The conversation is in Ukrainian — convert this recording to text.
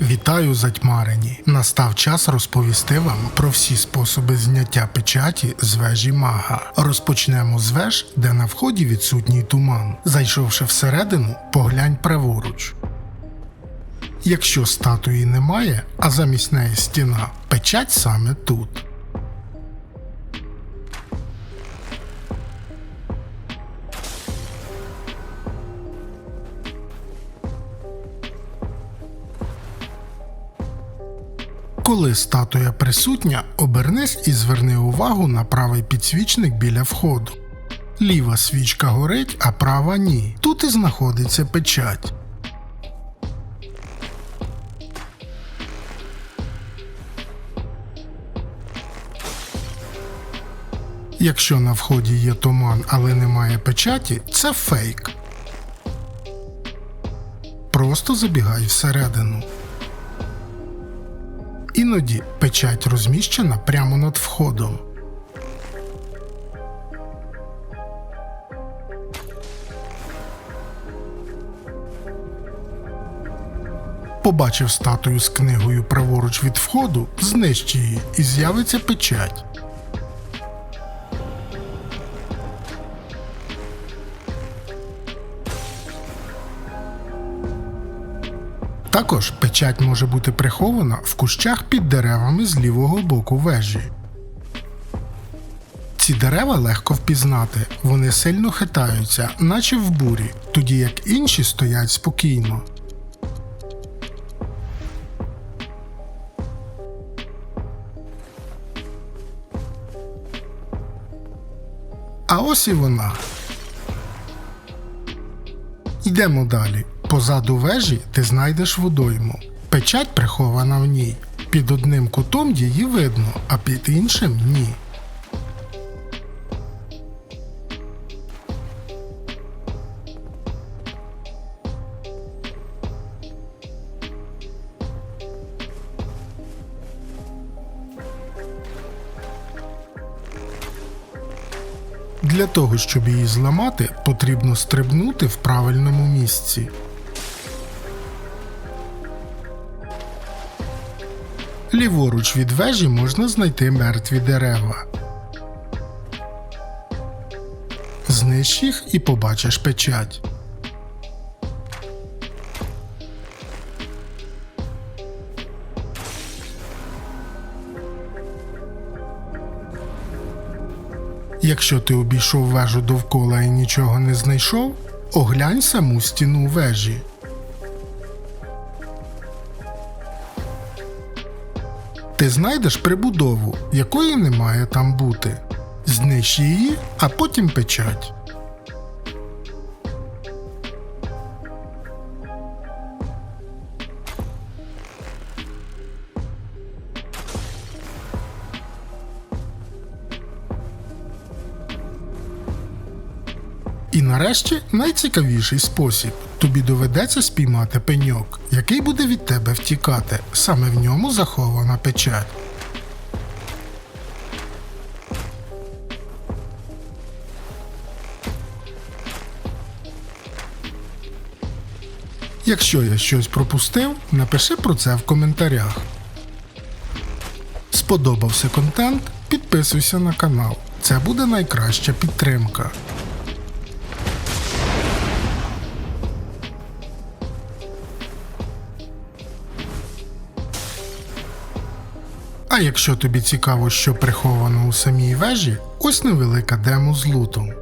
Вітаю затьмарені! Настав час розповісти вам про всі способи зняття печаті з вежі мага. Розпочнемо з веж, де на вході відсутній туман. Зайшовши всередину, поглянь праворуч. Якщо статуї немає, а замість неї стіна, печать саме тут. Коли статуя присутня, обернись і зверни увагу на правий підсвічник біля входу. Ліва свічка горить, а права ні. Тут і знаходиться печать. Якщо на вході є туман, але немає печаті, це фейк. Просто забігай всередину. Іноді печать розміщена прямо над входом. Побачив статую з книгою праворуч від входу, знищ її і з'явиться печать. Також печать може бути прихована в кущах під деревами з лівого боку вежі. Ці дерева легко впізнати, вони сильно хитаються, наче в бурі, тоді як інші стоять спокійно. А ось і вона. Йдемо далі. Позаду вежі ти знайдеш водойму. Печать прихована в ній. Під одним кутом її видно, а під іншим ні. Для того, щоб її зламати, потрібно стрибнути в правильному місці. Ліворуч від вежі можна знайти мертві дерева. Знищ їх і побачиш печать. Якщо ти обійшов вежу довкола і нічого не знайшов, оглянь саму стіну вежі. Ти знайдеш прибудову, якої не має там бути. Знищ її, а потім печать. І нарешті найцікавіший спосіб. Тобі доведеться спіймати пеньок, який буде від тебе втікати. Саме в ньому захована печать. Якщо я щось пропустив, напиши про це в коментарях. Сподобався контент? Підписуйся на канал. Це буде найкраща підтримка. А якщо тобі цікаво, що приховано у самій вежі, ось невелика демо з лутом.